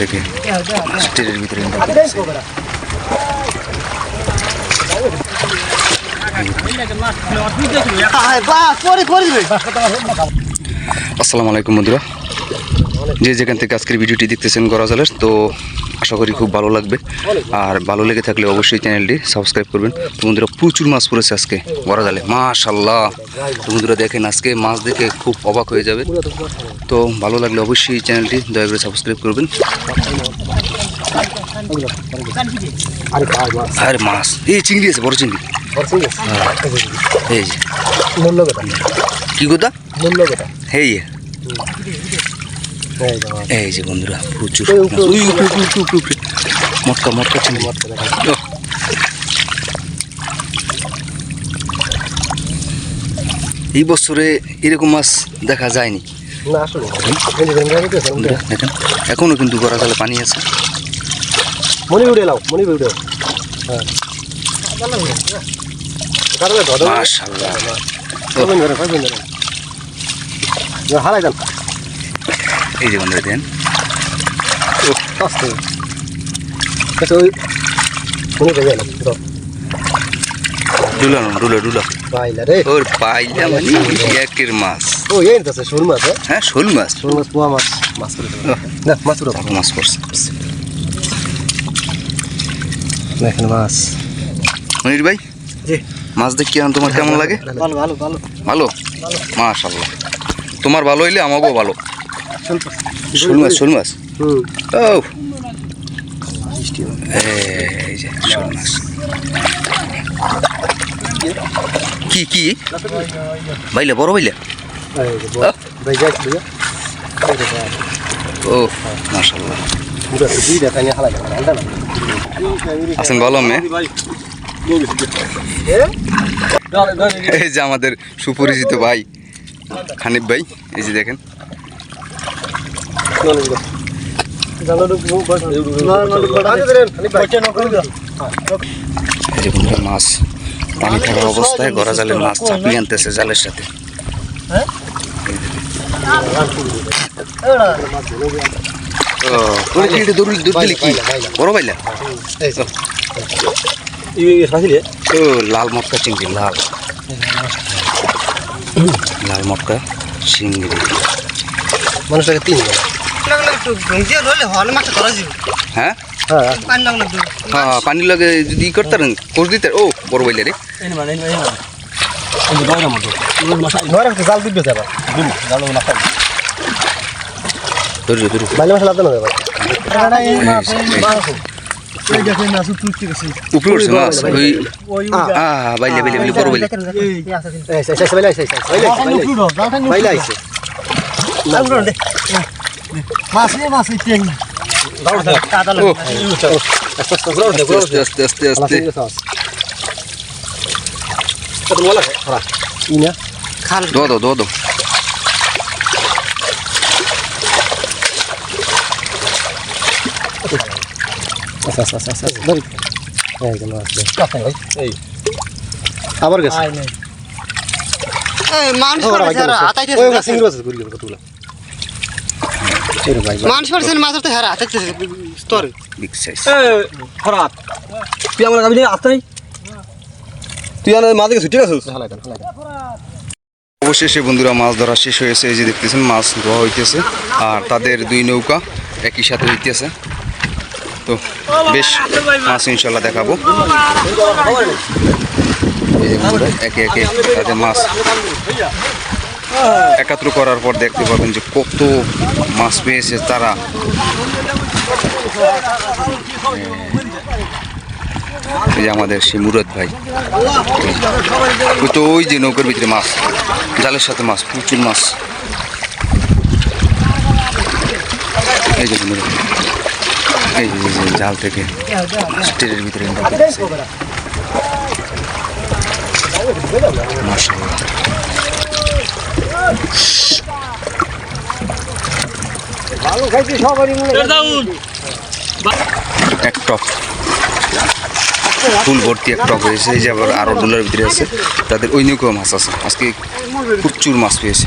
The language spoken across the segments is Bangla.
থেকে স্টিলের ভিতরে আসসালামু আলাইকুম বন্ধুরা। যে যেখান থেকে আজকের ভিডিওটি দেখতেছেন গরাজালের তো আশা করি খুব ভালো লাগবে। আর ভালো লেগে থাকলে অবশ্যই চ্যানেলটি সাবস্ক্রাইব করবেন। তো বন্ধুরা প্রচুর মাছ পড়েছে আজকে গরাজালে। মাশাল্লাহ তো বন্ধুরা দেখেন আজকে মাছ দেখে খুব অবাক হয়ে যাবে। তো ভালো লাগলে অবশ্যই চ্যানেলটি দয়া করে সাবস্ক্রাইব করবেন। আরে মাছ, এই চিংড়ি আছে, বড় চিংড়ি। পড়ছেন এই কি কথা এই এই যে বন্ধুরা, প্রচুর। মটকা মটকা চিংড়ি। এই বছরে এরকম মাছ দেখা যায়নি। না আসলে দেখেন এখনও কিন্তু গড়া জলে পানি আছে। মনি উড়ে লাও মনি হ্যাঁ। এই যে বন্ধুরা ডুলানো ডুলা ডুলা বাইলা রে। ওর পাইলা মানে একের মাছ। ও এই তো শোল মাছ হ্যাঁ? হ্যাঁ শোল মাছ। শোল মাছ পোয়া মাছ মাছ করে দেবো। না মাছ করে মাছ পড়ছে দেখেন মাছ। মনির ভাই জি। মাছ দেখি এখন তোমার কেমন লাগে? ভালো ভালো ভালো ভালো। মাশাআল্লাহ। তোমার ভালো হইলে আমাকেও ভালো। শোল শোল মাছ শোল মাছ? হুম। ও এই যে শোল মাছ। কি কি? বাইলে বড় বাইলে ও আছেন ভালো মে এই যে আমাদের সুপরিচিত ভাই হানিফ ভাই এই যে দেখেন। মাছ পানি থাকা অবস্থায় গড়া জালের মাছ চাপিয়ে আনতেছে জালের সাথে। ও ওরে কি এটা দৌড় দৌড় দিলি কি বড় বাইলা ও লাল মটকা চিংড়ি লাল লাল মটকা চিংড়ি মানুষটাকে তিন হ্যাঁ হ্যাঁ হ্যাঁ পানি লাগে যদি ই করতারেন কোষ দিতে ও বড় বাইলা রে জাল দিবে যাবা ধরু ধরু বাইলে মশলা দেন যাবা উপরে উঠছে মাছ ওই আ বাইলে বাইলে বাইলে বড় বাইলে বাইলে আইছে ও আস্তে আস্তে আস্তে আস্তে দো দো দো দো আবার গেছে মানুষ ওরা পারছে আছে মানুষ তো হেরা হাতাইতেছে বিগ সাইজ তুই আমার আমি তুই আমার মাঝে গেছিস হালাই হালাই অবশেষে বন্ধুরা মাছ ধরা শেষ হয়েছে। এই যে দেখতেছেন মাছ ধোয়া হইতেছে আর তাদের দুই নৌকা একই সাথে হইতেছে। তো বেশ মাছ ইনশাল্লাহ দেখাবো। একে একে তাদের মাছ একাত্র করার পর দেখতে পাবেন যে কত মাছ পেয়েছে তারা। এই যে আমাদের সেই মুরাদ ভাই। তো ওই যে নৌকার ভিতরে মাছ, জালের সাথে মাছ, প্রচুর মাছ। এই যে এই জাল থেকে স্টেরের ভিতরে। এক টপ। ফুল ভর্তি এক টক হয়েছে, এই যে আবার আরও ডোলার ভিতরে আছে। তাদের ওই মাছ আছে। আজকে প্রচুর মাছ পেয়েছে।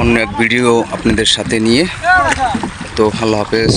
অন্য এক ভিডিও আপনাদের সাথে নিয়ে। তো আল্লাহ হাফেজ।